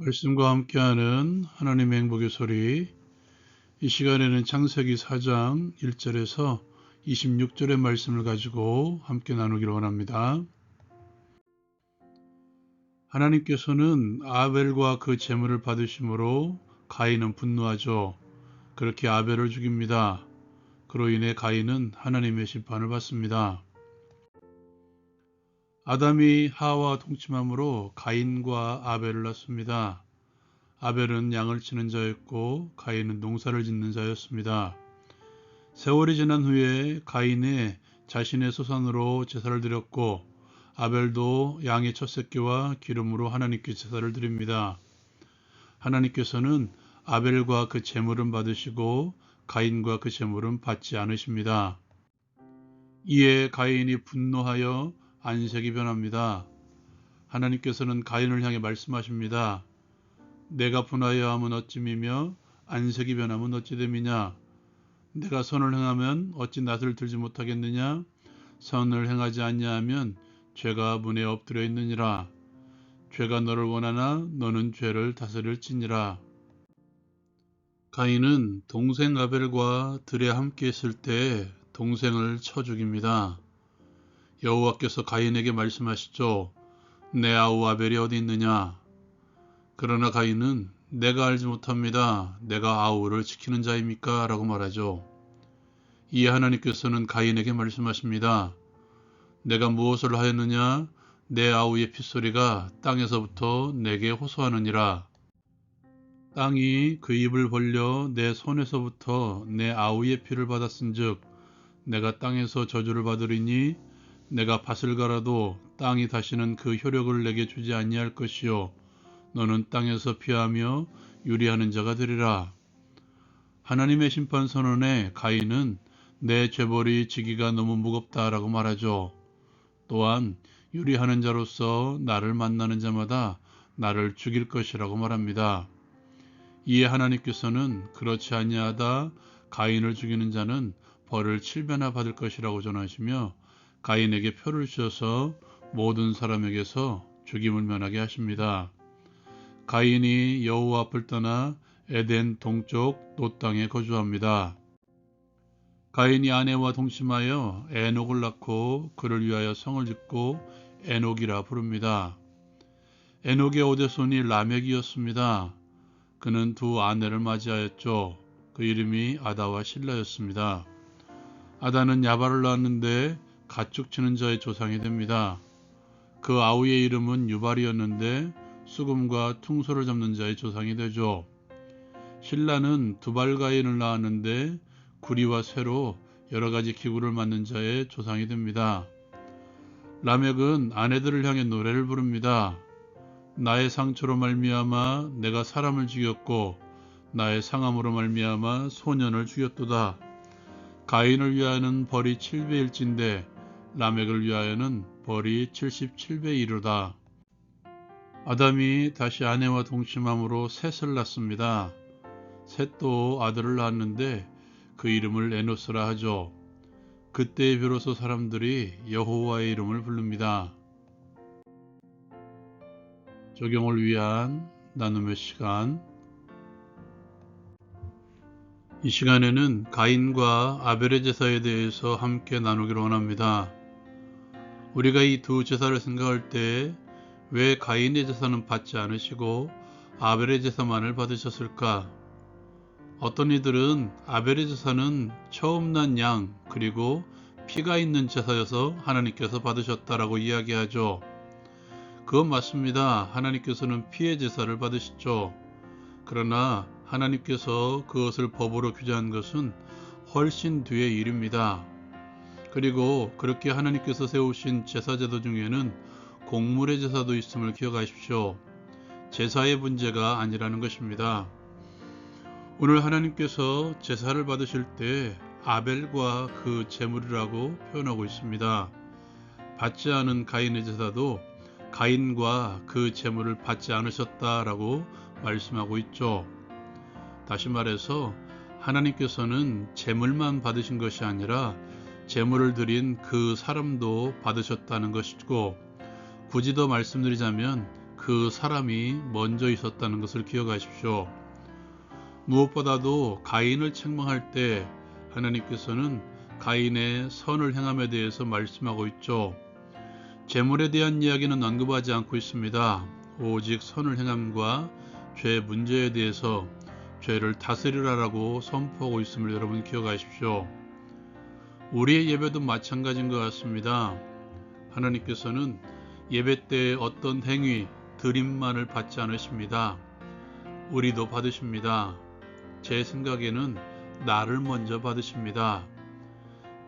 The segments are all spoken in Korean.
말씀과 함께하는 하나님의 행복의 소리 이 시간에는 창세기 4장 1절에서 26절의 말씀을 가지고 함께 나누기를 원합니다. 하나님께서는 아벨과 그 재물을 받으심으로 가인은 분노하죠. 그렇게 아벨을 죽입니다. 그로 인해 가인은 하나님의 심판을 받습니다. 아담이 하와 동침함으로 가인과 아벨을 낳습니다. 아벨은 양을 치는 자였고 가인은 농사를 짓는 자였습니다. 세월이 지난 후에 가인이 자신의 소산으로 제사를 드렸고 아벨도 양의 첫 새끼와 기름으로 하나님께 제사를 드립니다. 하나님께서는 아벨과 그 제물은 받으시고 가인과 그 제물은 받지 않으십니다. 이에 가인이 분노하여 안색이 변합니다. 하나님께서는 가인을 향해 말씀하십니다. 내가 분하여 함은 어찌미며 안색이 변하면 어찌 됨이냐? 내가 선을 행하면 어찌 낯을 들지 못하겠느냐? 선을 행하지 않냐하면 죄가 문에 엎드려 있느니라. 죄가 너를 원하나 너는 죄를 다스릴지니라. 가인은 동생 아벨과 들에 함께 있을 때 동생을 쳐 죽입니다. 여호와께서 가인에게 말씀하시죠. 내 아우 아벨이 어디 있느냐? 그러나 가인은 내가 알지 못합니다. 내가 아우를 지키는 자입니까? 라고 말하죠. 이에 하나님께서는 가인에게 말씀하십니다. 내가 무엇을 하였느냐? 내 아우의 핏소리가 땅에서부터 내게 호소하느니라. 땅이 그 입을 벌려 내 손에서부터 내 아우의 피를 받았은즉 내가 땅에서 저주를 받으리니 내가 밭을 갈아도 땅이 다시는 그 효력을 내게 주지 아니할 것이요 너는 땅에서 피하며 유리하는 자가 되리라. 하나님의 심판 선언에 가인은 내 죄벌이 지기가 너무 무겁다라고 말하죠. 또한 유리하는 자로서 나를 만나는 자마다 나를 죽일 것이라고 말합니다. 이에 하나님께서는 그렇지 아니하다 가인을 죽이는 자는 벌을 7배나 받을 것이라고 전하시며 가인에게 표를 주셔서 모든 사람에게서 죽임을 면하게 하십니다. 가인이 여호와 앞을 떠나 에덴 동쪽 노 땅에 거주합니다. 가인이 아내와 동침하여 에녹을 낳고 그를 위하여 성을 짓고 에녹이라 부릅니다. 에녹의 오대손이 라멕이었습니다. 그는 두 아내를 맞이하였죠. 그 이름이 아다와 신라였습니다. 아다는 야발을 낳았는데 가축 치는 자의 조상이 됩니다. 그 아우의 이름은 유발이었는데 수금과 퉁소를 잡는 자의 조상이 되죠. 신라는 두발가인을 낳았는데 구리와 쇠로 여러 가지 기구를 만든 자의 조상이 됩니다. 라멕은 아내들을 향해 노래를 부릅니다. 나의 상처로 말미암아 내가 사람을 죽였고 나의 상함으로 말미암아 소년을 죽였도다. 가인을 위하여는 벌이 7배일진데 라멕을 위하여는 벌이 77배 이르다. 아담이 다시 아내와 동침함으로 셋을 낳습니다. 셋도 아들을 낳았는데 그 이름을 에노스라 하죠. 그때 비로소 사람들이 여호와의 이름을 부릅니다. 적용을 위한 나눔의 시간 이 시간에는 가인과 아벨의 제사에 대해서 함께 나누기를 원합니다. 우리가 이 두 제사를 생각할 때 왜 가인의 제사는 받지 않으시고 아벨의 제사만을 받으셨을까? 어떤 이들은 아벨의 제사는 처음 난 양 그리고 피가 있는 제사여서 하나님께서 받으셨다라고 이야기하죠. 그건 맞습니다. 하나님께서는 피의 제사를 받으시죠. 그러나 하나님께서 그것을 법으로 규제한 것은 훨씬 뒤의 일입니다. 그리고 그렇게 하나님께서 세우신 제사제도 중에는 곡물의 제사도 있음을 기억하십시오. 제사의 문제가 아니라는 것입니다. 오늘 하나님께서 제사를 받으실 때 아벨과 그 제물이라고 표현하고 있습니다. 받지 않은 가인의 제사도 가인과 그 제물을 받지 않으셨다라고 말씀하고 있죠. 다시 말해서 하나님께서는 제물만 받으신 것이 아니라 제물을 드린 그 사람도 받으셨다는 것이고 굳이 더 말씀드리자면 그그 사람이 먼저 있었다는 것을 기억하십시오. 무엇보다도 가인을 책망할 때 하나님께서는 가인의 선을 행함에 대해서 말씀하고 있죠. 재물에 대한 이야기는 언급하지 않고 있습니다. 오직 선을 행함과 죄 문제에 대해서 죄를 다스리라라고 선포하고 있음을 여러분 기억하십시오. 우리의 예배도 마찬가지인 것 같습니다. 하나님께서는 예배 때 어떤 행위, 드림만을 받지 않으십니다. 우리도 받으십니다. 제 생각에는 나를 먼저 받으십니다.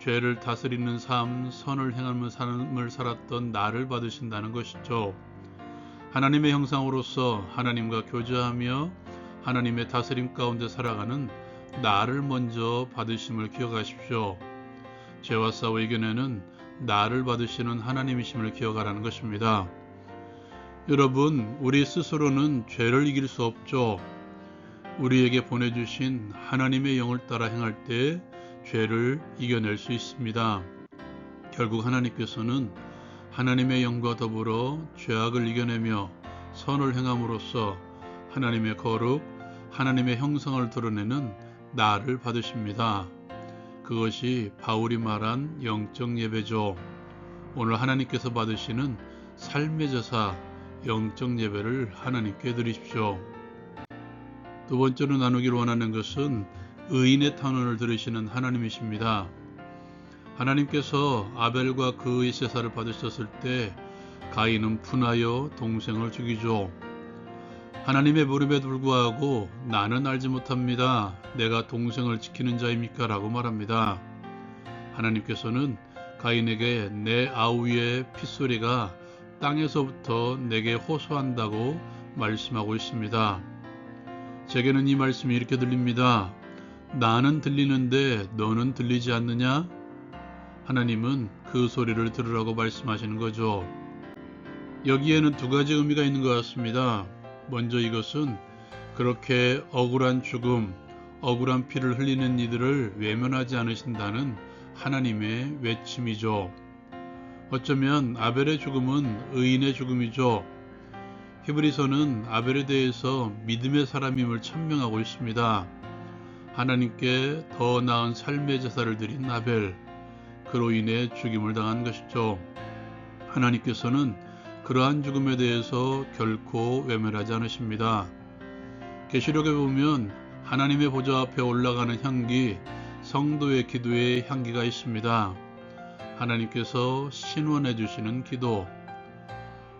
죄를 다스리는 삶, 선을 행하는 삶을 살았던 나를 받으신다는 것이죠. 하나님의 형상으로서 하나님과 교제하며 하나님의 다스림 가운데 살아가는 나를 먼저 받으심을 기억하십시오. 죄와 싸워 이겨내는 나를 받으시는 하나님이심을 기억하라는 것입니다. 여러분, 우리 스스로는 죄를 이길 수 없죠. 우리에게 보내주신 하나님의 영을 따라 행할 때 죄를 이겨낼 수 있습니다. 결국 하나님께서는 하나님의 영과 더불어 죄악을 이겨내며 선을 행함으로써 하나님의 거룩, 하나님의 형성을 드러내는 나를 받으십니다. 그것이 바울이 말한 영적 예배죠. 오늘 하나님께서 받으시는 삶의 제사, 영적 예배를 하나님께 드리십시오. 두 번째로 나누기를 원하는 것은 의인의 탄원을 들으시는 하나님이십니다. 하나님께서 아벨과 그의 제사를 받으셨을 때 가인은 분하여 동생을 죽이죠. 하나님의 부름에 불구하고 나는 알지 못합니다. 내가 동생을 지키는 자입니까? 라고 말합니다. 하나님께서는 가인에게 내 아우의 핏소리가 땅에서부터 내게 호소한다고 말씀하고 있습니다. 제게는 이 말씀이 이렇게 들립니다. 나는 들리는데 너는 들리지 않느냐? 하나님은 그 소리를 들으라고 말씀하시는 거죠. 여기에는 두 가지 의미가 있는 것 같습니다. 먼저 이것은 그렇게 억울한 죽음, 억울한 피를 흘리는 이들을 외면하지 않으신다는 하나님의 외침이죠. 어쩌면 아벨의 죽음은 의인의 죽음이죠. 히브리서는 아벨에 대해서 믿음의 사람임을 천명하고 있습니다. 하나님께 더 나은 삶의 제사를 드린 아벨, 그로 인해 죽임을 당한 것이죠. 하나님께서는 그러한 죽음에 대해서 결코 외면하지 않으십니다. 계시록에 보면 하나님의 보좌 앞에 올라가는 향기, 성도의 기도의 향기가 있습니다. 하나님께서 신원해 주시는 기도.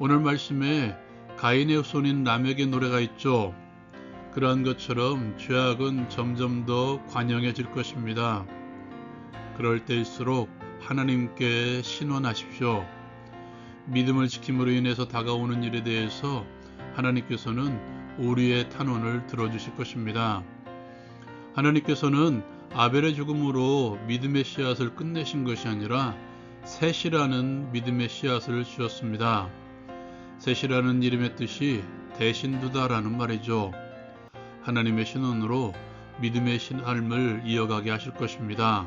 오늘 말씀에 가인의 후손인 람에게 노래가 있죠. 그러한 것처럼 죄악은 점점 더 관영해질 것입니다. 그럴 때일수록 하나님께 신원하십시오. 믿음을 지킴으로 인해서 다가오는 일에 대해서 하나님께서는 우리의 탄원을 들어주실 것입니다. 하나님께서는 아벨의 죽음으로 믿음의 씨앗을 끝내신 것이 아니라 셋이라는 믿음의 씨앗을 주셨습니다. 셋이라는 이름의 뜻이 대신 두다라는 말이죠. 하나님의 신원으로 믿음의 신삶을 이어가게 하실 것입니다.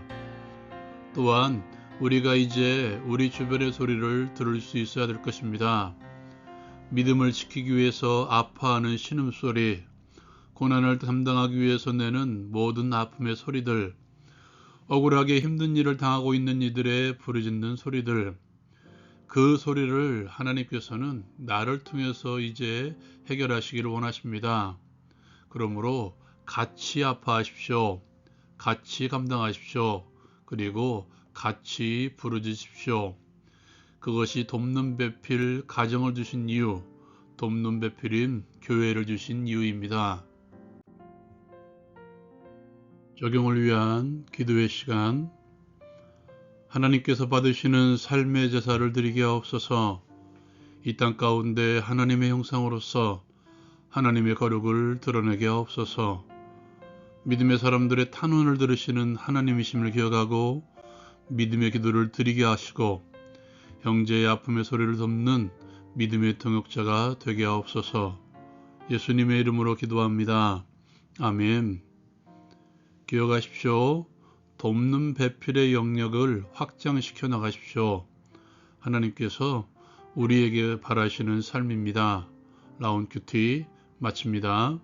또한 우리가 이제 우리 주변의 소리를 들을 수 있어야 될 것입니다. 믿음을 지키기 위해서 아파하는 신음소리, 고난을 담당하기 위해서 내는 모든 아픔의 소리들, 억울하게 힘든 일을 당하고 있는 이들의 부르짖는 소리들, 그 소리를 하나님께서는 나를 통해서 이제 해결하시기를 원하십니다. 그러므로 같이 아파하십시오. 같이 감당하십시오. 그리고 같이 부르짖으십시오. 그것이 돕는 배필 가정을 주신 이유, 돕는 배필인 교회를 주신 이유입니다. 적용을 위한 기도의 시간 하나님께서 받으시는 삶의 제사를 드리게 하옵소서 이 땅 가운데 하나님의 형상으로서 하나님의 거룩을 드러내게 하옵소서 믿음의 사람들의 탄원을 들으시는 하나님이심을 기억하고 믿음의 기도를 드리게 하시고 형제의 아픔의 소리를 덮는 믿음의 통역자가 되게 하옵소서 예수님의 이름으로 기도합니다. 아멘. 기억하십시오. 돕는 배필의 영역을 확장시켜 나가십시오. 하나님께서 우리에게 바라시는 삶입니다. 라온 큐티 마칩니다.